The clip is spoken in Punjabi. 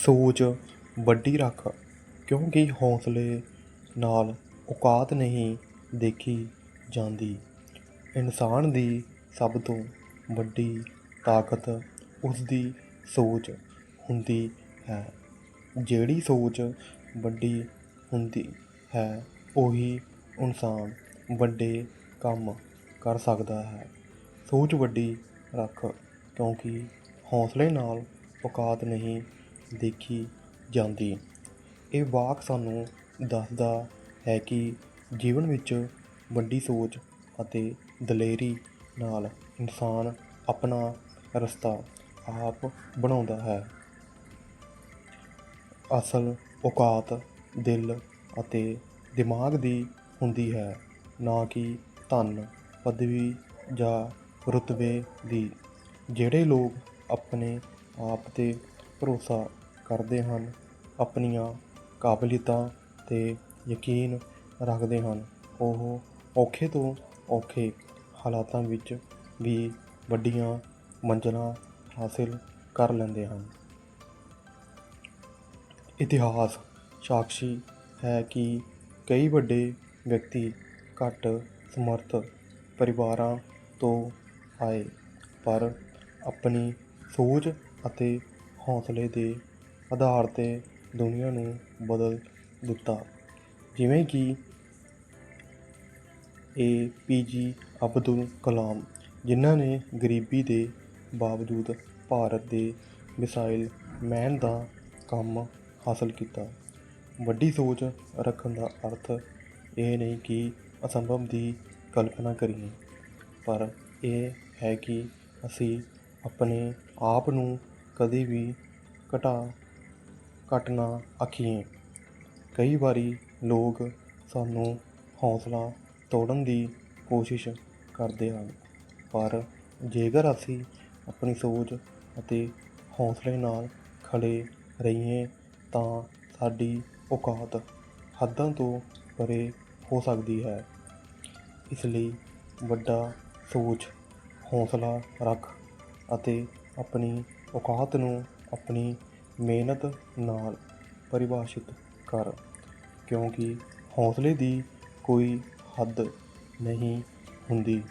ਸੋਚ ਵੱਡੀ ਰੱਖ, ਕਿਉਂਕਿ ਹੌਸਲੇ ਨਾਲ ਔਕਾਤ ਨਹੀਂ ਦੇਖੀ ਜਾਂਦੀ। ਇਨਸਾਨ ਦੀ ਸਭ ਤੋਂ ਵੱਡੀ ਤਾਕਤ ਉਸਦੀ ਸੋਚ ਹੁੰਦੀ ਹੈ। ਜਿਹੜੀ ਸੋਚ ਵੱਡੀ ਹੁੰਦੀ ਹੈ, ਉਹੀ ਇਨਸਾਨ ਵੱਡੇ ਕੰਮ ਕਰ ਸਕਦਾ ਹੈ। ਸੋਚ ਵੱਡੀ ਰੱਖ, ਕਿਉਂਕਿ ਹੌਸਲੇ ਨਾਲ ਔਕਾਤ ਨਹੀਂ ਦੇਖੀ ਜਾਂਦੀ। ਇਹ ਵਾਕ ਸਾਨੂੰ ਦੱਸਦਾ ਹੈ ਕਿ ਜੀਵਨ ਵਿੱਚ ਵੱਡੀ ਸੋਚ ਅਤੇ ਦਲੇਰੀ ਨਾਲ ਇਨਸਾਨ ਆਪਣਾ ਰਸਤਾ ਆਪ ਬਣਾਉਂਦਾ ਹੈ। ਅਸਲ ਔਕਾਤ ਦਿਲ ਅਤੇ ਦਿਮਾਗ ਦੀ ਹੁੰਦੀ ਹੈ, ਨਾ ਕਿ ਧਨ, ਪਦਵੀ ਜਾਂ ਰੁਤਬੇ ਦੀ। ਜਿਹੜੇ ਲੋਕ ਆਪਣੇ ਆਪ 'ਤੇ ਭਰੋਸਾ ਕਰਦੇ ਹਨ, ਆਪਣੀਆਂ ਕਾਬਲੀਅਤਾਂ 'ਤੇ ਯਕੀਨ ਰੱਖਦੇ ਹਨ। ਉਹ ਔਖੇ ਤੋਂ ਔਖੇ ਹਾਲਾਤਾਂ ਵਿੱਚ ਵੀ ਵੱਡੀਆਂ ਮੰਜ਼ਿਲਾਂ ਹਾਸਿਲ ਕਰ ਲੈਂਦੇ ਹਨ। ਇਤਿਹਾਸ ਸਾਕਸ਼ੀ ਹੈ ਕਿ ਕਈ ਵੱਡੇ ਵਿਅਕਤੀ ਘੱਟ ਸਮਰੱਥ ਪਰਿਵਾਰਾਂ ਤੋਂ ਆਏ, ਪਰ ਆਪਣੀ ਸੋਚ ਅਤੇ ਹੌਸਲੇ ਦੇ ਆਧਾਰ 'ਤੇ ਦੁਨੀਆ ਨੂੰ ਬਦਲ ਦਿੱਤਾ। ਜਿਵੇਂ ਕਿ ਏ ਪੀ ਜੀ ਅਬਦੁਲ ਕਲਾਮ, ਜਿਨ੍ਹਾਂ ਨੇ ਗਰੀਬੀ ਦੇ ਬਾਵਜੂਦ ਭਾਰਤ ਦੇ ਮਿਸਾਈਲ ਮੈਨ ਦਾ ਕੰਮ ਹਾਸਲ ਕੀਤਾ। ਵੱਡੀ ਸੋਚ ਰੱਖਣ ਦਾ ਅਰਥ ਇਹ ਨਹੀਂ ਕਿ ਅਸੰਭਵ ਦੀ ਕਲਪਨਾ ਕਰੀਏ, ਪਰ ਇਹ ਹੈ ਕਿ ਅਸੀਂ ਆਪਣੇ ਆਪ ਨੂੰ ਕਦੇ ਵੀ ਘਟਾ ਘੱਟ ਨਾ ਆਖੀਏ ਕਈ ਵਾਰੀ ਲੋਕ ਸਾਨੂੰ ਹੌਸਲਾ ਤੋੜਨ ਦੀ ਕੋਸ਼ਿਸ਼ ਕਰਦੇ ਹਨ, ਪਰ ਜੇਕਰ ਅਸੀਂ ਆਪਣੀ ਸੋਚ ਅਤੇ ਹੌਸਲੇ ਨਾਲ ਖੜੇ ਰਹੀਏ, ਤਾਂ ਸਾਡੀ ਔਕਾਤ ਹੱਦਾਂ ਤੋਂ ਪਰੇ ਹੋ ਸਕਦੀ ਹੈ। ਇਸ ਲਈ ਵੱਡਾ ਸੋਚ, ਹੌਸਲਾ ਰੱਖ ਅਤੇ ਆਪਣੀ ਔਕਾਤ ਨੂੰ ਆਪਣੀ ਮਿਹਨਤ ਨਾਲ ਪਰਿਭਾਸ਼ਿਤ ਕਰ ਕਿਉਂਕਿ ਹੌਸਲੇ ਦੀ ਕੋਈ ਹੱਦ ਨਹੀਂ ਹੁੰਦੀ।